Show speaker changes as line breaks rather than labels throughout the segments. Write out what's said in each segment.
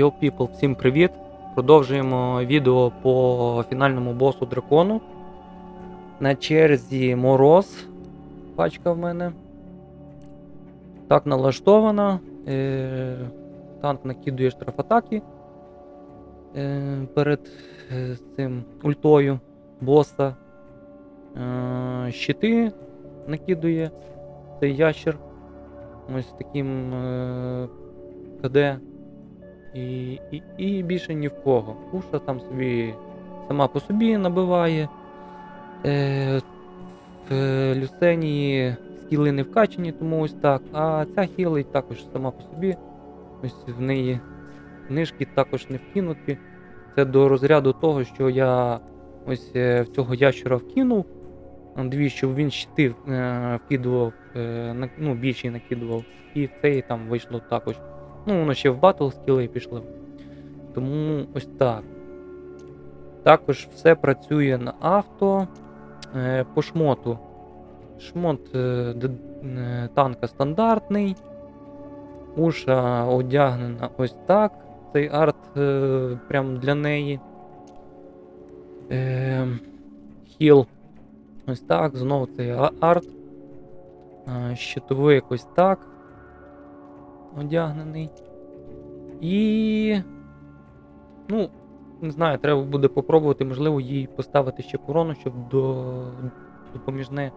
Yo people, всім привіт! Продовжуємо відео по фінальному босу дракону. На черзі мороз. Пачка в мене. Так налаштована. Е, танк накидує штрафатаки е, перед е, цим ультою боса. Е, щити накидує цей ящер. Ось таким е, КД. І, і, і більше ні в кого. Пуша там собі сама по собі набиває. Е, в е, Люсенії скіли не вкачені, тому ось так. А ця хілить також сама по собі. Ось в неї книжки також не вкинуті. Це до розряду того, що я ось е, в цього ящера вкинув. Дві, щоб він щити е, вкидував, ну, більше накидував. І в цей там вийшло також. Ну, воно ще в батл скіли пішло. Тому ось так. Також все працює на авто. Е, по шмоту. Шмот е, е, танка стандартний. Уша одягнена ось так. Цей арт прям для неї. Хіл. Ось так. Знову цей арт. Е, щитовик ось так одягнений. І. Ну, не знаю, треба буде попробувати, можливо, їй поставити ще корону, щоб до... допоміжне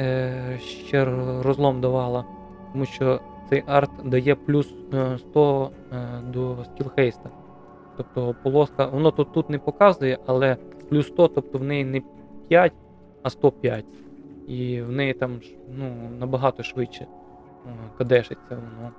е... ще розлом давала. Тому що цей арт дає плюс е, 100 е, до скілхейста. Тобто полоска, воно тут, тут не показує, але плюс 100, тобто в неї не 5, а 105. І в неї там ну, набагато швидше е, кадешиться воно.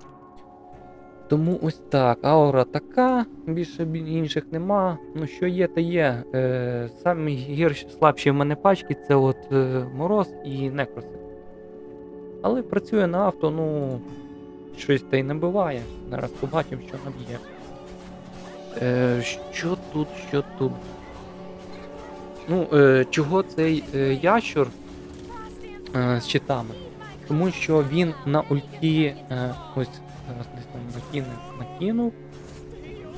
Тому ось так. Аура така, більше інших нема. Ну, що є, то є. Е, самі гірші, слабші в мене пачки це от е, мороз і некроси. Але працює на авто, ну, щось та й набиває. Зараз побачимо, що наб'є. Е, що тут, що тут? Ну, е, чого цей е, ящур е, з щитами? Тому що він на ульті е, ось зараз десь там накине, накинув.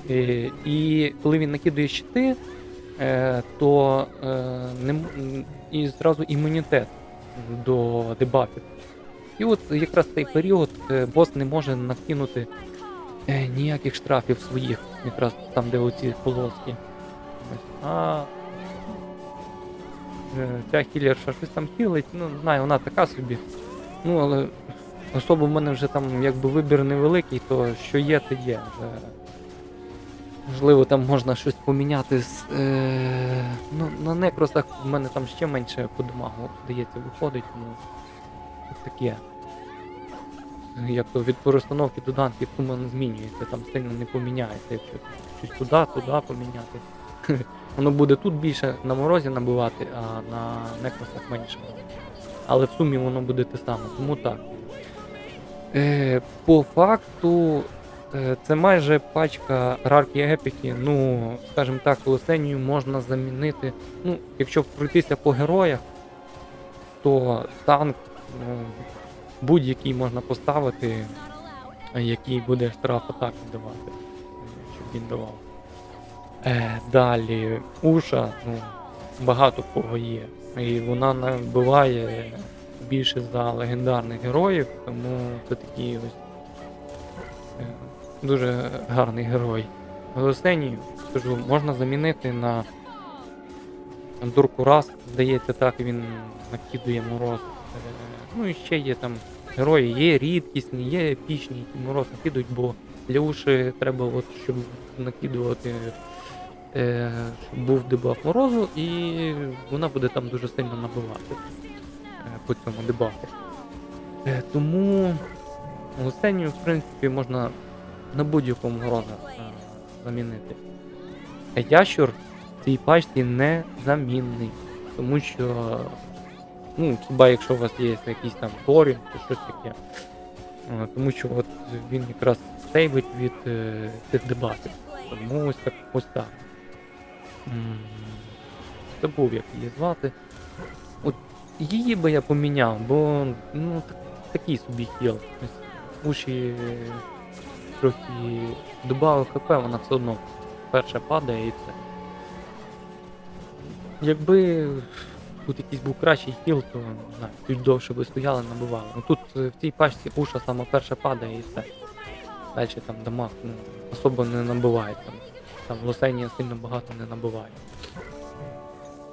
Е, і коли він накидує щити, е, то е, не, і зразу імунітет до дебафів. І от якраз цей період е, бос не може накинути е, ніяких штрафів своїх, якраз там, де оці полоски. Ось. А е, ця хілерша щось там хілить, ну знаю, вона така собі. Ну, але особо в мене вже там якби вибір невеликий, то що є, то є. Можливо, там можна щось поміняти з. Е, ну, на некросах в мене там ще менше по дамагу, здається, виходить, тому от таке. Як то від перестановки до данків сума не змінюється, там сильно не поміняється. Якщо щось туди, туди поміняти. Воно буде тут більше на морозі набивати, а на некросах менше. Але в сумі воно буде те саме, тому так. Е, по факту, е, це майже пачка рарки епіки. Ну, скажімо так, Лосенію можна замінити. Ну, якщо пройтися по героях, то танк ну, будь-який можна поставити, який буде штраф атаки давати, щоб він давав. Е, далі, Уша, ну, багато кого є. І вона набиває більше за легендарних героїв, тому це такий ось е, дуже гарний герой. Голосенію, скажу, можна замінити на Дурку Раз, здається, так він накидує мороз. Е, Ну і ще є там герої, є рідкісні, є епічні, які мороз накидують, бо для уші треба, от, щоб накидувати, е, був дебаф морозу, і вона буде там дуже сильно набивати е, по цьому дебафу. Е, Тому Лусенію, в принципі, можна на будь-якому мороза е, замінити. Ящур в цій пачці не замінний, тому що, ну, хіба якщо у вас є якийсь там торін чи щось таке. Тому що от він якраз сейвить від цих дебатів. Тому ось так ось так. М, Забув, як її звати. От її би я поміняв, бо ну так, такий собі хіл. Уші трохи додав хп, вона все одно перша падає і все. Якби тут якийсь був кращий хіл, то не знаю, довше би стояли, набивали. Ну тут е, в цій пачці уша саме перша падає і все. Далі там дамаг ну, особо не набиває. Там, там лосенія сильно багато не набиває.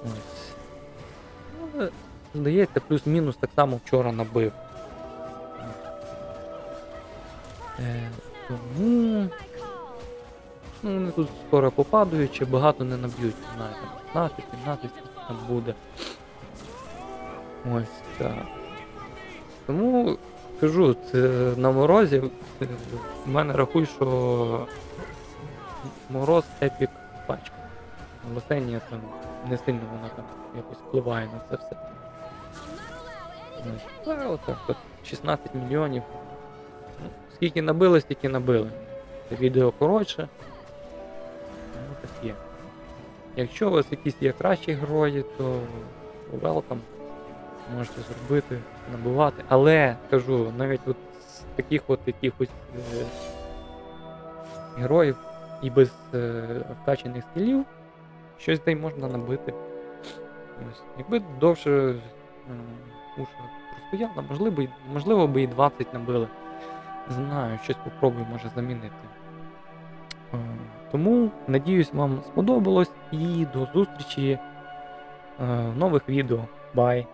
Ось. Здається, плюс-мінус так само вчора набив. Е, тому. Ну, вони тут скоро попадають, чи багато не наб'ють, не знаю, там 15, 17 там буде. Ось так. Тому кажу, на морозі. е, В мене рахуй, що мороз епік пачка. Лосенія там не сильно вона там якось впливає на це все. Ось. Та отак от 16 мільйонів. Ну, скільки набили, стільки набили. Це відео коротше. Ну, так є. Якщо у вас якісь є кращі герої, то welcome. Можете зробити, набувати. Але кажу, навіть от з таких от якихось е, героїв і без е, вкачаних скілів щось та можна набити. Ось. Якби довше уша простояла, можливо, можливо би і 20 набили. Не знаю, щось попробую може замінити. Е, Тому надіюсь, вам сподобалось і до зустрічі е, в нових відео. Бай!